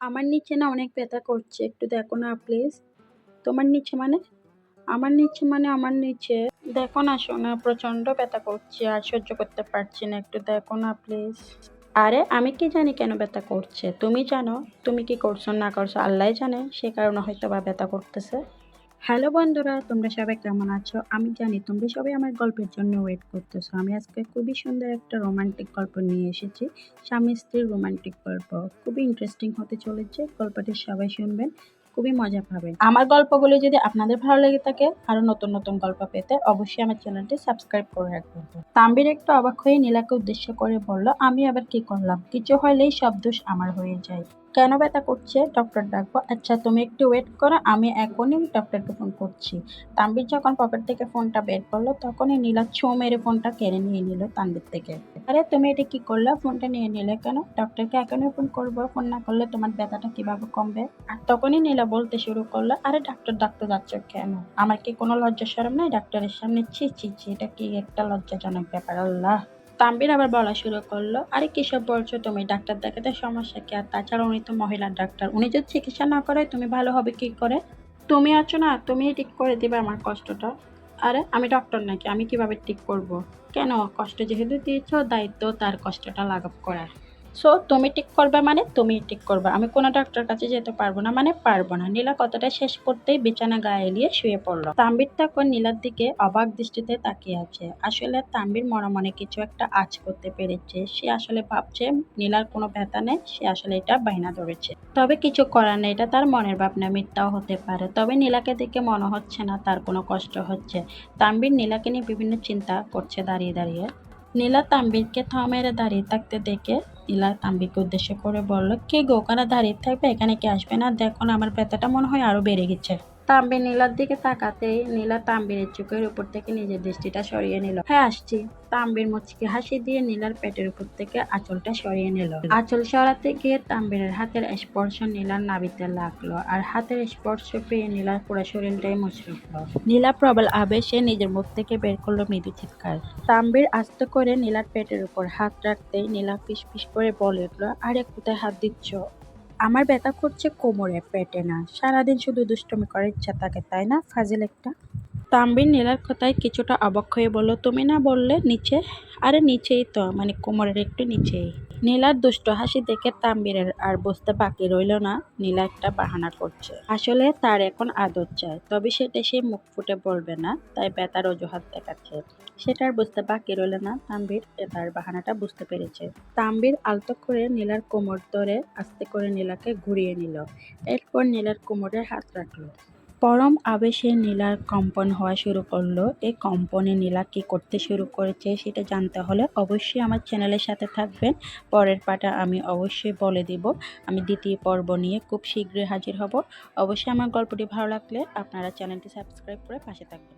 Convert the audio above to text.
আমার নিচে না অনেক ব্যথা করছে, একটু দেখো না প্লিজ তোমার নিচে মানে? আমার নিচে মানে আমার নিচে, দেখো না সোনা প্রচণ্ড ব্যথা করছে, আর সহ্য করতে পারছি না, একটু দেখো না প্লিজ আরে, আমি কি জানি কেন ব্যথা করছে? তুমি জানো, তুমি কি করছ না করছ, আল্লাহ জানে, সে কারণে হয়তো বা ব্যথা করতেছে। হ্যালো বন্ধুরা, তোমরা সবাই কেমন আছো? আমি জানি তোমরা সবাই আমার গল্পের জন্য ওয়েট করতেছো। আমি আজকে খুবই সুন্দর একটা রোমান্টিক গল্প নিয়ে এসেছি। স্বামী স্ত্রীর রোমান্টিক গল্প। খুবই ইন্টারেস্টিং হতে চলেছে। গল্পটি সবাই শুনবেন, খুবই মজা পাবেন। আমার গল্পগুলো যদি আপনাদের ভালো লেগে থাকে, আরও নতুন নতুন গল্প পেতে অবশ্যই আমার চ্যানেলটি সাবস্ক্রাইব করে রাখবেন। তাম্বির একটু অবাক হয়ে নীলাকে উদ্দেশ্য করে বলল, আমি আবার কি করলাম? কিছু হলেই সব দোষ আমার হয়ে যায়। কেন ব্যথা করছে? ডক্টর ডাকবো আচ্ছা তুমি একটু ওয়েট করো, আমি এখনই ডক্টরকে ফোন করছি। তানবীর যখন পকেট থেকে ফোনটা বের করল, তখনই নীলা ছো মেরে ফোনটা কেড়ে নিয়ে নিল তানবীর থেকে। আরে, তুমি এটা কি করলে? ফোনটা নিয়ে নিলে কেন? ডক্টরকে এখনই ফোন করব। ফোন না করলে তোমার ব্যথাটা কীভাবে কমবে? আর তখনই নীলা বলতে শুরু করল, আরে ডাক্তার ডাক্তার যাচ্ছ কেন? আমার কি কোনো লজ্জা সরম নাই? ডাক্তারের সামনে ছি ছি ছি, এটা কি একটা লজ্জাজনক ব্যাপার? আল্লাহ! তাম্বির আবার বলা শুরু করল, আরে কিসব বলছো তুমি? ডাক্তার দেখাতে সমস্যা কি? আর তাছাড়া উনি তো মহিলার ডাক্তার। উনি যদি চিকিৎসা না করে, তুমি ভালো হবে কি করে? তুমি আছো না তুমি ঠিক করে দিবে আমার কষ্টটা। আরে, আমি ডক্টর নাকি? আমি কীভাবে ঠিক করব। কেন? কষ্ট যেহেতু দিয়েছ, দায়িত্ব তার কষ্টটা লাঘব করার। সো তুমি ঠিক করবে মানে তুমি ঠিক করবে। আমি কোনো ডাক্তার কাছে যেতে পারব না মানে পারব না। নীলা কথাটা শেষ করতেই বিছানা গায়ে এলিয়ে শুয়ে পড়ল। তাম্বির তখন নীলার দিকে অবাক দৃষ্টিতে তাকিয়ে আছে। আসলে তাম্বির মনে মনে কিছু একটা আজ করতে পেরেছে। সে আসলে ভাবছে নীলার কোনো ব্যথা নেই, সে আসলে এটা বাইনা ধরেছে। তবে কিছু করার নেই, এটা তার মনের ভাবনা, মিথ্যাও হতে পারে। তবে নীলাকে দেখে মনে হচ্ছে না তার কোনো কষ্ট হচ্ছে। তাম্বির নীলাকে নিয়ে বিভিন্ন চিন্তা করছে দাঁড়িয়ে দাঁড়িয়ে। নীলা তাম্বিরকে থ মেরে দাঁড়িয়ে থাকতে দেখে নীলা তাম্বিরকে উদ্দেশ্য করে বলল, কে গো, ওখানে দাঁড়িয়ে থাকবে? এখানে কে আসবে? না, দেখো আমার ব্যথাটা মনে হয় আরও বেড়ে গেছে। তাম্বির নীলার দিকে তাকাতেই নীলা তাম্বিরের চোখের উপর থেকে নিজের দৃষ্টিটা সরিয়ে নিল। হ্যাঁ আসছি। তাম্বির মুচকি হাসি দিয়ে নীলার পেটের উপর থেকে আঁচলটা সরিয়ে নিল। আঁচল সরাতে গিয়ে তাম্বিরের হাতের স্পর্শ নীলার নাবিতে লাগল আর হাতের স্পর্শ পেয়ে নীলার পুরো শরীরটাই মুচড়ে উঠল। নীলা প্রবল আবেশে নিজের মুখ থেকে বের করল মৃদু চিৎকার। তাম্বির আস্তে করে নীলার পেটের উপর হাত রাখতেই নীলা ফিস ফিস করে বলে উঠল, আরে, কোথায় হাত দিচ্ছ? আমার ব্যথা করছে কোমরে পেটে না। সারাদিন শুধু দুষ্টমি করার ইচ্ছা থাকে, তাই না, ফাজিল একটা? তাম্বির নীলার কথায় কিছুটা অবাক হয়ে বলল, তুমি না বললে নিচে? আরে নিচেই তো মানে কোমরের একটু নিচেই। নীলার দুষ্ট হাসি দেখে তাম্বিরের আর বুঝতে বাকি রইল না। নীলা একটা বাহানা করছে। আসলে তার এখন আদর চায় তবে সেটা সে মুখ ফুটে বলবে না, তাই বেতার অজুহাত দেখাচ্ছে। সেটা আর বুঝতে বাকি রইল না, তাম্বির তার বাহানাটা বুঝতে পেরেছে। তাম্বির আলতো করে নীলার কোমর ধরে আস্তে করে নীলাকে ঘুরিয়ে নিল। এরপর নীলার কোমরে হাত রাখল। পরম আবেশে নীলার কম্পন হওয়া শুরু করল। এই কম্পনে নীলা কি করতে শুরু করেছে সেটা জানতে হলে অবশ্যই আমার চ্যানেলের সাথে থাকবেন। পরের পাটা আমি অবশ্যই বলে দিব। আমি দ্বিতীয় পর্ব নিয়ে খুব শীঘ্রই হাজির হব। অবশ্যই আমার গল্পটি ভালো লাগলে আপনারা চ্যানেলটি সাবস্ক্রাইব করে পাশে থাকবেন।